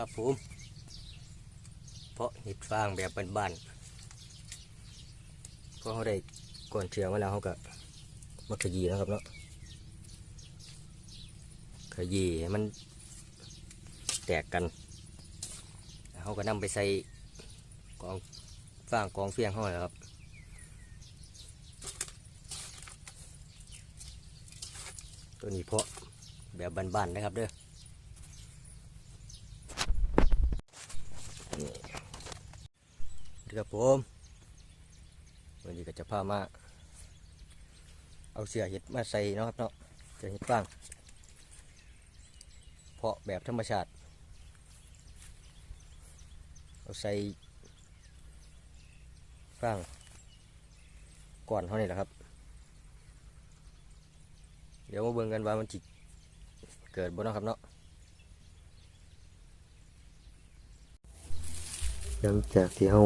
ครับผม เพราะเห็ดฟางแบบบ้านๆเพราะเขาได้ก่อนเชือมาแล้วเขาก็มาขยี้นะครับเนาะขยี้ให้มันแตกกันเขาก็นำไปใส่กองฟางกองเฟียงเขาแหละครับตัวนี้เพาะแบบบ้านๆนะครับเด้อ ครับผมวันนี้ก็จะพามาเอาเสือเห็ดมาใส่นะครับเนาะเสือเห็ดฟางเพาะแบบธรรมชาติเอาใส่ฟางก่อนเท่านี้แหละครับ เดี๋ยวมาเบิ่งกันว่ามันจิเกิดบนนะครับเนาะหลังจากที่เรา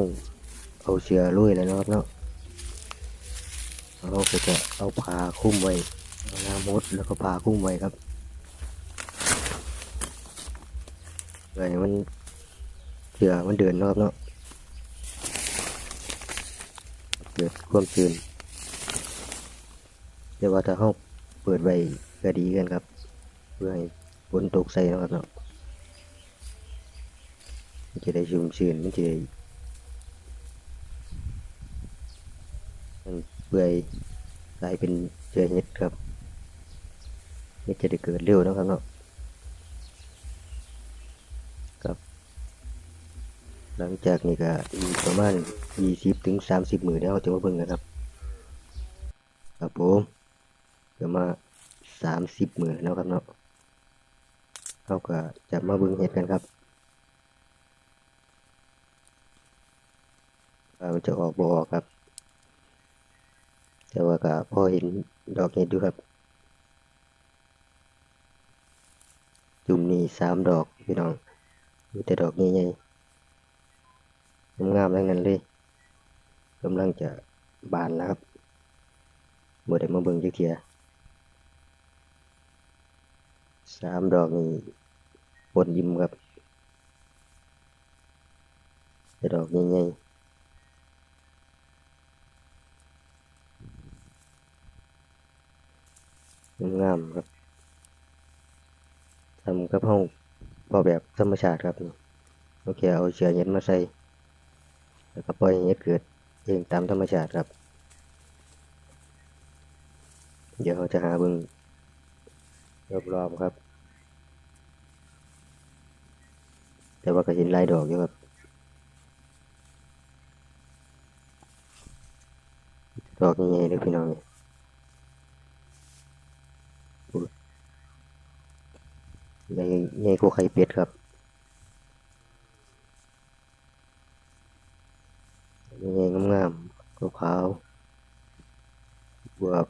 เอาเชือลุยแล้วนะครับเนาะเราก็จะเอาผ้าคลุมไว้น้ำมดแล้วก็ผ้าคลุมไว้ครับเพื่อให้มันเชือมันเดินนะครับเนาะเกิดความชื้นแต่ว่าถ้าเราเปิดไว้ก็ดีกันครับ เพื่อให้ฝนตกใส่นะครับเนาะมันจะได้ชุ่มชื้นมันจะได้มัน เปื่อยกลายเป็นเชื้อเห็ดครับมันจะได้เกิดเร็วนะครับเนาะครับ หลังจากนี้ก็อีกประมาณ20ถึง30มื้อเดี๋ยวเราจะมาเบิ่งกันครับ ครับผมก็มา30มื้อแล้วครับเนาะเราก็จะมาเบิ่งเห็ดกันครับว่ามันจะออกบ่ออกครับ แต่ว่าก็พอเห็นดอกเห็ดอยู่ครับ จุ่มนี่สามดอกพี่น้องมีแต่ดอกใหญ่ๆงามๆทั้งนั้นเลยกำลังจะบานแล้วครับบ่ได้มาเบิ่งจักเทียสามดอกนี่ปนยิ้มครับแต่ดอกใหญ่ๆ งามครับทำกระเพราพอแบบธรรมชาติครับโอเคเอาเชือเห็ดมาใส่แล้วก็ปล่อยเห็ดเกิดเองตามธรรมชาติครับ เดี๋ยวเราจะหาบิ่งรอบๆครับ แต่ว่าก็เห็นลายดอกอยู่ครับดอกใหญ่ๆเลยพี่น้องนี่ ใหญ่ใหญ่กว่าไข่เป็ดครับใหญ่งามๆขาวๆบวบ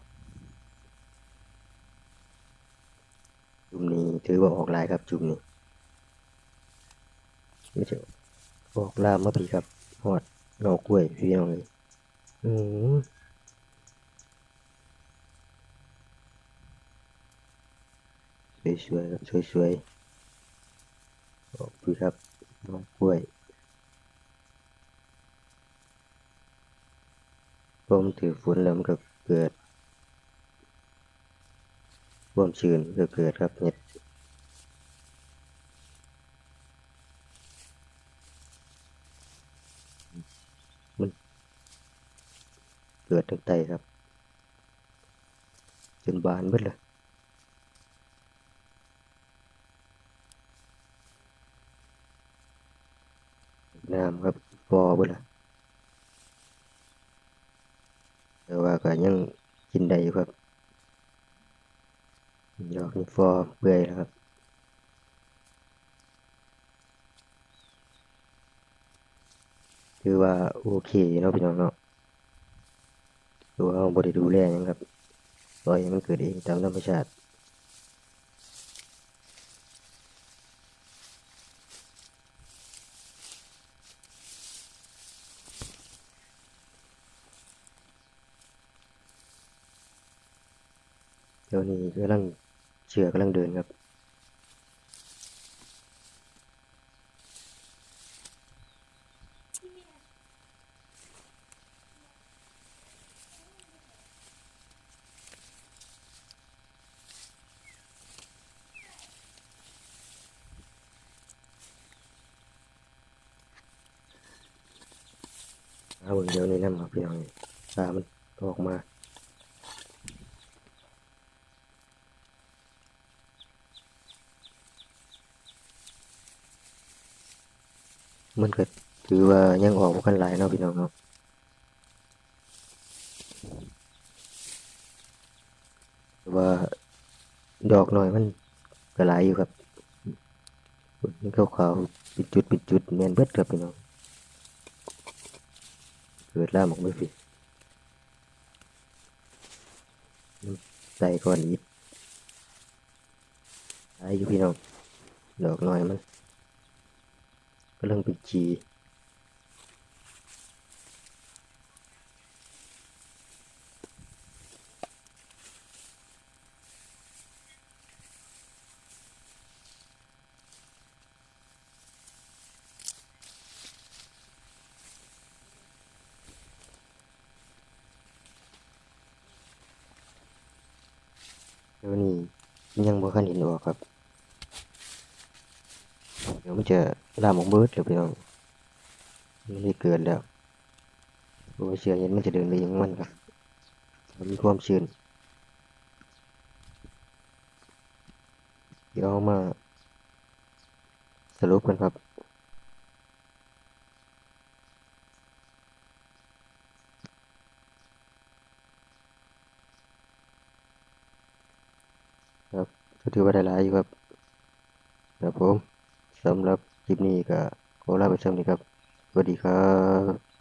จุ่มนี้ถือว่าออกลายครับจุ่มนี้ไม่ใช่ออกลามมาพี่ครับหอดดอกกล้วยพี่น้องเลยอืม สวยๆครับสวยๆออกพี่ครับน้องกล้วยพอมันถือฝนแล้วมันก็เกิดร่วมชื้นก็เกิดครับเห็ดมันเกิดตั้งแต่ครับ จนบานหมดเลย น้ำครับฟอเบ่ล่ะแต่ว่าก็ยังกินได้อยู่ครับดอกนี่ฟอเปื่อยแล้วครับคือว่าโอเคเนาะพี่น้องเนาะคือว่าเราบริดูแลหยังครับปล่อยให้มันเกิดเองตามธรรมชาติ ดี๋ยวนี้กำลังเชือกำลังเดินครับเอาเดี๋ยวนี้นะครับพียนงตามันออกมา มันก็ถือว่ายังออกบ่กันหลายเนาะพี่น้องเนาะว่าดอกน้อยมันก็หลายอยู่ครับมันขาวๆเป็นจุดเป็นจุดแมนเบิดครับพี่น้องเกิดล่ามออกมาสิใส่ก่อนอีกหลายอยู่พี่น้องดอกน้อยมัน กำลังเป็นจีเดี๋ยวนี้ยังบ่คันเห็นออกครับ เดี๋ยวมันจะลามออกเบิร์ดแล้วพี่น้องมันได้เกิดแล้วเพราะว่าเชื้อเห็นมันจะเดินไปอย่างมันครับมันมีความชื้นเดี๋ยวมาสรุปกันครับครับก็ถือว่าได้หลายอยู่ครับครับผม สำหรับคลิปนี้ก็ขอลาไปเท่านี้ครับ สวัสดีครับ